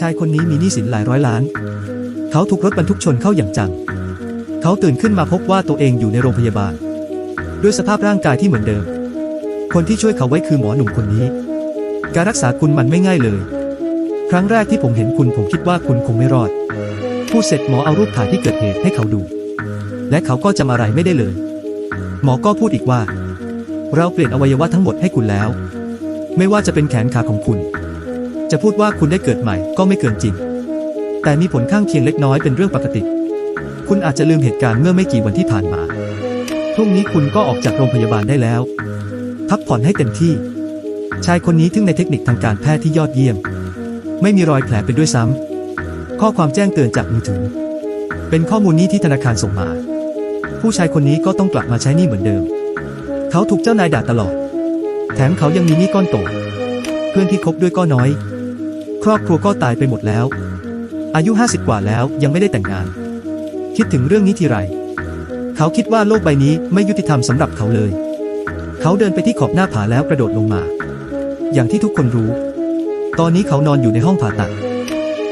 ชายคนนี้มีหนี้สินหลายร้อยล้าน เขาถูกรถบรรทุกชนเข้าอย่างจัง เขาตื่นขึ้นมาพบว่าตัวเองอยู่ในโรงพยาบาล ด้วยสภาพร่างกายที่เหมือนเดิม คนที่ช่วยเขาไว้คือหมอหนุ่มคนนี้ การรักษาคุณมันไม่ง่ายเลย ครั้งแรกที่ผมเห็นคุณผมคิดว่าคุณคงไม่รอดพูดเสร็จหมอเอารูปถ่ายที่เกิดเหตุให้เขาดู และเขาก็จำอะไรไม่ได้เลย หมอก็พูดอีกว่า เราเปลี่ยนอวัยวะทั้งหมดให้คุณแล้ว ไม่ว่าจะเป็นแขนขาของคุณ จะพูดว่าคุณได้เกิดใหม่ก็ไม่เกินจริง แต่มีผลข้างเคียงเล็กน้อยเป็นเรื่องปกติ คุณอาจจะลืมเหตุการณ์เมื่อไม่กี่วันที่ผ่านมา พรุ่งนี้คุณก็ออกจากโรงพยาบาลได้แล้ว พักผ่อนให้เต็มที่ ชายคนนี้ทึ่งในเทคนิคทางการแพทย์ที่ยอดเยี่ยม ไม่มีรอยแผลเป็นด้วยซ้ำ ข้อความแจ้งเตือนจากมือถือ เป็นข้อมูลนี้ที่ธนาคารส่งมา ผู้ชายคนนี้ก็ต้องกลับมาใช้นี้เหมือนเดิม เขาถูกเจ้านายด่าตลอด แถมเขายังมีหนี้ก้อนโต เพื่อนที่คบด้วยก็น้อย ครอบครัวก็ตายไปหมดแล้ว อายุ 50 กว่าแล้วยังไม่ได้แต่งงาน คิดถึงเรื่องนี้ทีไร เขาคิดว่าโลกใบนี้ไม่ยุติธรรมสำหรับเขาเลย เขาเดินไปที่ขอบหน้าผาแล้วกระโดดลงมา อย่างที่ทุกคนรู้ ตอนนี้เขานอนอยู่ในห้องผ่าตัด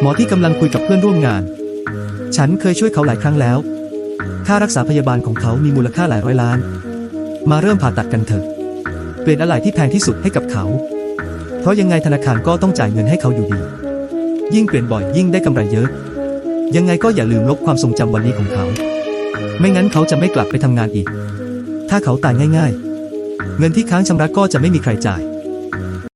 หมอที่กำลังคุยกับเพื่อนร่วมงาน ฉันเคยช่วยเขาหลายครั้งแล้ว ค่ารักษาพยาบาลของเขามีมูลค่าหลายร้อยล้าน มาเริ่มผ่าตัดกันเถอะ เปลี่ยนอะไรที่แพงที่สุดให้กับเขา เพราะยังไงธนาคารก็ต้องจ่ายเงินให้เขาอยู่ดี ยิ่งเปลี่ยนบ่อยยิ่งได้กำไรเยอะ ยังไงก็อย่าลืมลบความทรงจำวันนี้ของเขา ไม่งั้นเขาจะไม่กลับไปทำงานอีก ถ้าเขาตายง่าย ๆ เงินที่ค้างชำระก็จะไม่มีใครจ่าย